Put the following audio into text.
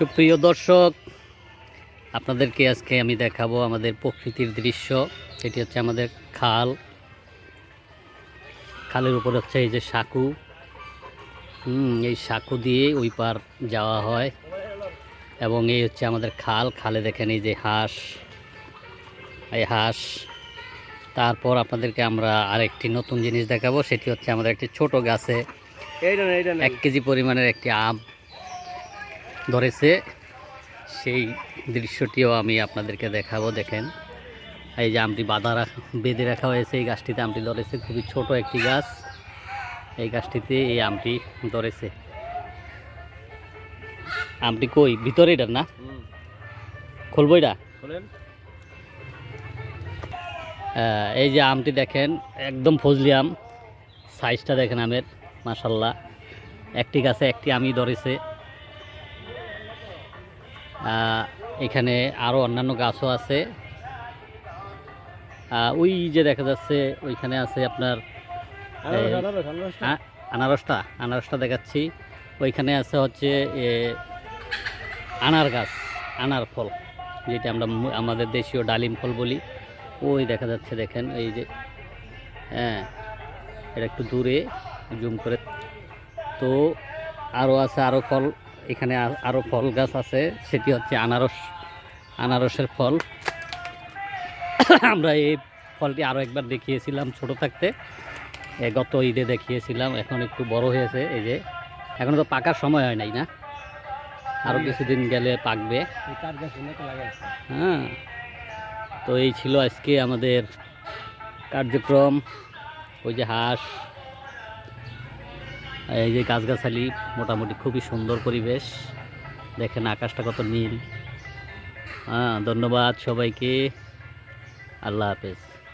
সুপ্রিয় দর্শক আপনাদেরকে আজকে আমি দেখাবো আমাদের প্রকৃতির দৃশ্য। সেটি হচ্ছে আমাদের খাল। খালের উপর হচ্ছে এই যে সাঁকু। হুম এই সাঁকু দিয়ে ওই পার যাওয়া হয়। এবং এই হচ্ছে আমাদের খাল। খালে দেখেন এই যে হাঁস। এই হাঁস। তারপর আপনাদেরকে আমরা আরেকটি নতুন জিনিস দেখাবো। সেটি হচ্ছে আমাদের একটি ছোট গাছে এক কেজি পরিমাণের একটি আম। ধরেছে সেই দৃশ্যটিও আমি আপনাদেরকে দেখাবো দেখেন। এই যে আমটি বাঁধা রাখা বেঁধে রাখা হয়েছে এই গাছটিতে আমটি ধরেছে খুবই ছোট একটি গাছ। এই গাছটিতে এই আমটি ধরেছে। আমটি কই? ভিতরে এটা না? খুলবো এটা? এই যে আমটি দেখেন একদম ফজলি আম। সাইজটা দেখেন আমের মাসাল্লাহ একটি গাছে একটি আমি ধরেছে। এখানে আরও অন্যান্য গাছও আছে। ওই যে দেখা যাচ্ছে ওইখানে আছে আপনার আনারসটা আনারসটা দেখাচ্ছি। ওইখানে আছে হচ্ছে এ, আনার গাছ আনার ফল যেটা আমরা আমাদের দেশীয় ডালিম ফল বলি। ওই দেখা যাচ্ছে দেখেন এই যে হ্যাঁ এটা একটু দূরে জুম করে। তো আরও আছে আরও ফল এখানে আরও ফল গাছ আছে সেটি হচ্ছে আনারস আনারসের ফল। আমরা এই ফলটি আরও একবার দেখিয়েছিলাম ছোট থাকতে। গত ঈদে দেখিয়েছিলাম এখন একটু বড় হয়েছে এই যে। এখন তো পাকার সময় হয় নাই না? আরও কিছুদিন গেলে পাকবে। হ্যাঁ। তো এই ছিল আজকে আমাদের কার্যক্রম। ওই যে হাঁস এই যে গাছগাছালি মোটামুটি খুবই সুন্দর পরিবেশ। দেখেন আকাশটা কত নীল। হ্যাঁ ধন্যবাদ সবাইকে। আল্লাহ হাফেজ।